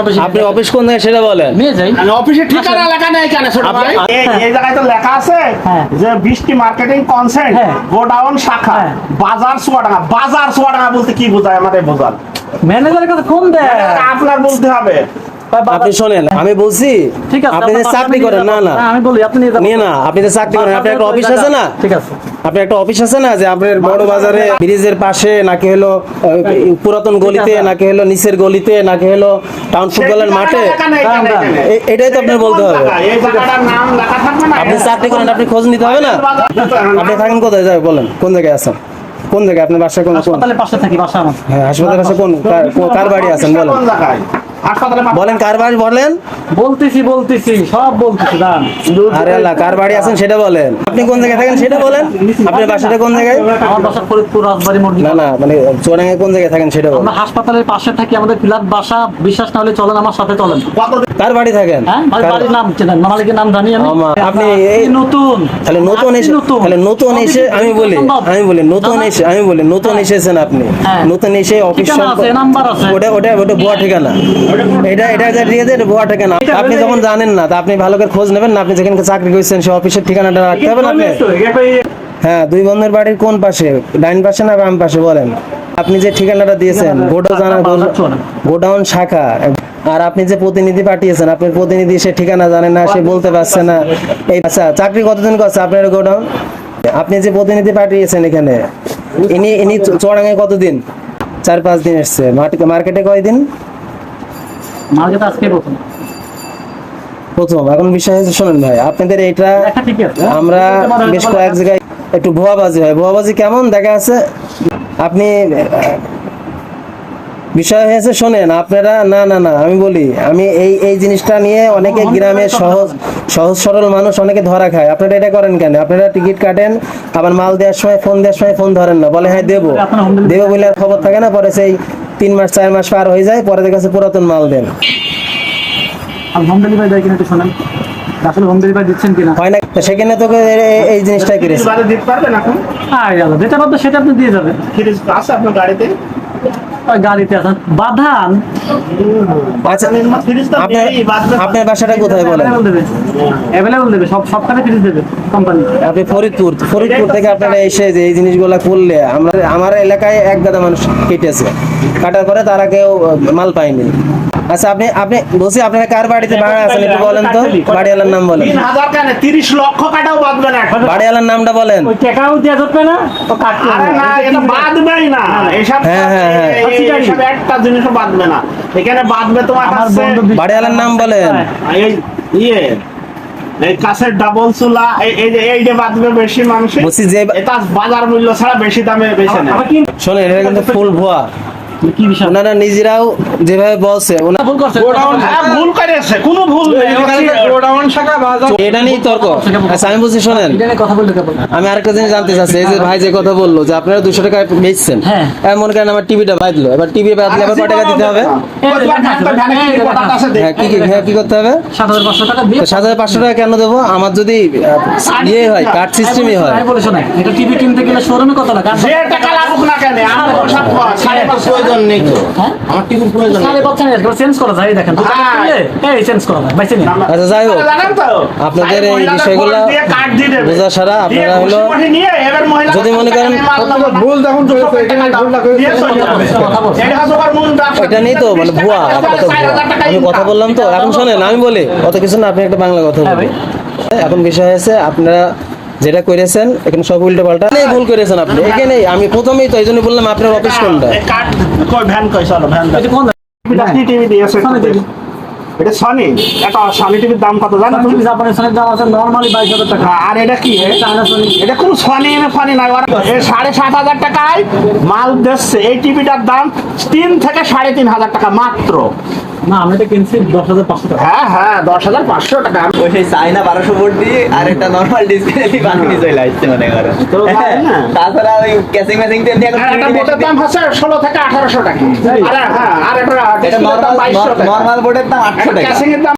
অফিসে আপনি অফিস কোন জায়গায় সেটা বলেন। নিয়ে যাই। আমি অফিসের ঠিকানা লেখা নাই কেন ছোট ভাই। এই এই জায়গায় তো লেখা আছে হ্যাঁ। যে বৃষ্টি মার্কেটিং কনসেন্ট হ্যাঁ। গোডাউন শাখা হ্যাঁ। বাজার সোয়াডাঙ্গা। বাজার সোয়াডাঙ্গা বলতে কি বোঝায় আমাদের বোঝান? ম্যানেজারের কাছে ফোন দেয়। আপনার বলতে হবে। আপনি শোনেন আমি বলছি ঠিক আছে আপনি যে চাকরি বাসায় করেন না না। আমি বলি আপনি নিয়ে না আপনি যে চাকরি করেন আপনার একটা অফিস আছে না? ঠিক আছে। আপনার একটা অফিস আছে না যে আপনার বড় বাজারে ব্রিজের পাশে নাকি হলো পুরাতন গলিতে নাকি হলো নিচের গলিতে নাকি হলো টাউন ফুটবলের মাঠে? এটাই তো আপনার বলতে হবে। এই জায়গাটার নাম লেখা থাকবে না আপনি চাকরি করেন আপনি খোঁজ নিতে হবে না? আপনি থাকেন কোথায়? যাবে বলেন কোন জায়গায় আছেন? কোন জায়গায়? আপনার বাসা কোন হাসপাতালের পাশে থাকি বাসা আমার। হ্যাঁ হাসপাতালের কাছে কোন কার- বাড়ি আছেন বলেন। বলেন কার বাড়ি বলেন? বলতেছি বলতেছি সব বলতেছি দাঁড়ান। আরে আল্লাহ কার বাড়ি আছেন সেটা বলেন। আপনি কোন জায়গায় থাকেন সেটা বলেন। আপনার বাসাটা কোন জায়গায়? আমার বাসা ফরিদপুর রাজবাড়ি না না মানে চুয়াডাঙ্গায় কোন জায়গায় থাকেন সেটা বলেন। আমরা হাসপাতালের পাশে থাকি আমাদের ফ্ল্যাট বাসা বিশ্বাস না হলে চলেন আমার সাথে চলেন। কার বাড়ি থাকেন? হ্যাঁ বাড়ির নাম চেনেন মালিকের নাম জানি আমি। আপনি এই- নতুন। তাহলে নতুন এসে তাহলে নতুন এসে আমি বলি আমি বলি নতুন। এসে আমি বলি নতুন এসেছেন আপনি। হ্যাঁ। নতুন এসে অফিস ওটা ওটা ওটা ভুয়া ঠিকানা। এটা এটা যা ঠিক আছে এটা ভুয়া ঠিকানা আপনি যখন জানেন না তা আপনি ভালো করে খোঁজ নেবেন না আপনি যেখানে চাকরি করছেন সে অফিসের ঠিকানাটা রাখতে আপনি? হ্যাঁ দুই বন্ধের বাড়ির কোন পাশে? ডাইন পাশে না বাম পাশে? বলেন। আপনি যে ঠিকানাটা দিয়েছেন গোডাউন শাখা। আর আপনি যে প্রতিনিধি পাঠিয়েছেন আপনার প্রতিনিধি সে ঠিকানা জানে না সে বলতে পারছে না। এই আচ্ছা চাকরি কতদিন করছে আপনার গোডাউন? আপনি যে প্রতিনিধি পাঠিয়েছেন এখানে ইনি ইনি চড়াঙ্গায় কতদিন? চার পাঁচ দিন এসছে। মার্কেটে কয়দিন? মার্কেট আজকে প্রথম। প্রথম। এখন বিষয় হচ্ছে শোনেন ভাই আপনাদের এটা আমরা বেশ কয়েক জায়গায় একটু ভুয়াবাজি হয়। ভুয়াবাজি কেমন? দেখা আছে আপনি বিষয় হয়েছে শোনেন আপনারা না না না আমি বলি আমি এই এই জিনিসটা নিয়ে অনেকে গ্রামে সহজ সহজ সরল মানুষ অনেকে ধরা খায়। আপনারা এটা করেন কেন? আপনারা টিকিট কাটেন আবার মাল দেওয়ার সময় ফোন দেওয়ার সময় ফোন ধরেন না। বলে হ্যাঁ দেবো। দেবো বলে আর খবর থাকে না পরে সেই তিন মাস চার মাস পার হয়ে যায় পরে কাছে পুরাতন মাল দেন। আর হোম ডেলিভারি দেয় কিনা একটু শোনেন। আসলে হোম ডেলিভারি দিচ্ছেন কিনা? হয় না তো সেখানে এ- এই জিনিসটাই করেছে। বারে দিতে পারবেন এখন? আর যেটা ভাবতো সেটা আপনি দিয়ে যাবেন। আছে আপনার গাড়িতে। গাড়িতে আছেন। বাধান? আচ্ছা আপনার বাসাটা কোথায় বলেন? অ্যাভেলেবল দেবে। সব সবখানে ফ্রিজ দেবে কোম্পানি আপনি ফরিদপুর ফরিদপুর থেকে আপনারা এসে যে এই জিনিসগুলো করলে আমরা আমার এলাকায় এক গাদা মানুষ কেটেছে। কাটার পরে তারা কেউ মাল পায়নি। আচ্ছা আপনি আপনি বলছি আপনারা কার বাড়িতে ভাড়া আছেন একটু বলেন তো? বাড়িওয়ালার নাম বলেন। তিন হাজার কেন তিরিশ লক্ষ কাটাও বাঁধবে না এখন। বাড়িওয়ালার নামটা বলেন। ওই টাকাও দেওয়া যাবে না তো আরে না এটা বাঁধবেই না। এসব হ্যাঁ, হ্যাঁ, হ্যাঁ। এই- এই- একটা জিনিসও বাঁধবে না। এখানে বাঁধবে তোমার কাছে বাড়িওয়ালার নাম বলেন। এই ইয়ে এই কাছের ডাবল চুলা এই এই যে এই যে বাঁধবে বেশি মানুষ। বলছি যে এটা বাজার মূল্য ছাড়া বেশি দামে শোনেন এটা কিন্তু ফুল ভুয়া। কি বিষয়? ওনারা নিজেরাও যেভাবে বলছে ওনারা ভুল করছে হ্যাঁ, ভুল করেছে কোনো ভুল নেই গোডাউন শাখা বাজার এটা নিয়েই তর্ক। আচ্ছা আমি বলছি শোনেন। এটা নিয়ে কথা বলতে কেবল আমি আরেকটা জিনিস জানতে চাচ্ছি এই যে ভাই যে কথা বলল যে আপনারা দুশো টাকা বেচছেন হ্যাঁ। এমন মনে করেন আমার টিভিটা বাঁধলো এবার টিভি বাঁধলে আবার কয় টাকা দিতে হবে? হ্যাঁ কি কি হ্যাঁ কি করতে হবে? সাত হাজার পাঁচশো টাকা দিয়ে তো সাত হাজার পাঁচশো টাকা কেন দেবো? আমার যদি ইয়ে হয় কার্ড সিস্টেমই হয়। আমি বলেছ না এটা টিভি কিনতে গেলে শোরুমে কত টাকা? যে টাকা লাগুক না কেন আমার ওসব সাড়ে পাঁচ প্রয়োজন নেই তো। হ্যাঁ? আমার টিভির প্রয়োজন সাড়ে পাঁচ হাজার চেঞ্জ করা যায় দেখেন। দোকানে হ্যাঁ। কিনলে, এই চেঞ্জ করা যায় বাইসে নিন আচ্ছা যাই হোক। আপনাদের এই বিষয়গুলো। বোঝা দিয়ে আপনারা হলো যদি মনে করেন। ভুল। কথা বলছে। এটা নেই তো মানে ভুয়া ভুয়া। আমি কথা বললাম তো। এখন শোনেন আমি বলি অত কিছু না আপনি একটা বাংলা কথা হ্যাঁ এখন বিষয় হয়েছে আপনারা যেটা করেছেন এখানে সব উল্টো পাল্টা। ভুল করেছেন আপনি। এখানে আমি প্রথমেই তো এই জন্য বললাম আপনার অফিস কোনটা? ভ্যান কই চলো ভ্যান কি টিভি দিয়েছে। এটা সনি এটা সনি টিভির দাম কত জানো? তুমি জাপানের সঙ্গে দাম আছে নর্মালি বাইশ হাজার টাকা। আর এটা কি? এটা কোন সনি ফানি নাই সাড়ে সাত হাজার টাকায় মাল দিচ্ছে। এই টিভিটার দাম তিন থেকে সাড়ে তিন হাজার টাকা মাত্র। না আমি এটা কিনছি দশ হাজার পাঁচশো টাকা। হ্যাঁ হ্যাঁ দশ হাজার পাঁচশো টাকা। ওই সেই চাইনা বারোশো ভোট দিয়ে আর একটা নর্মাল ডিসপ্লে দিয়ে বানিয়ে চলে আসছে মনে করো। তো জানি না। তাছাড়া ওই ক্যাসিং ম্যাসিং দিয়ে একটা বোটের দাম হচ্ছে ষোলো থেকে আঠারোশো টাকা। আরে হ্যাঁ আর একটা এটা display র দাম নর্মাল 2200 বোর্ডের দাম আটশো একটা টাকা casing এর দাম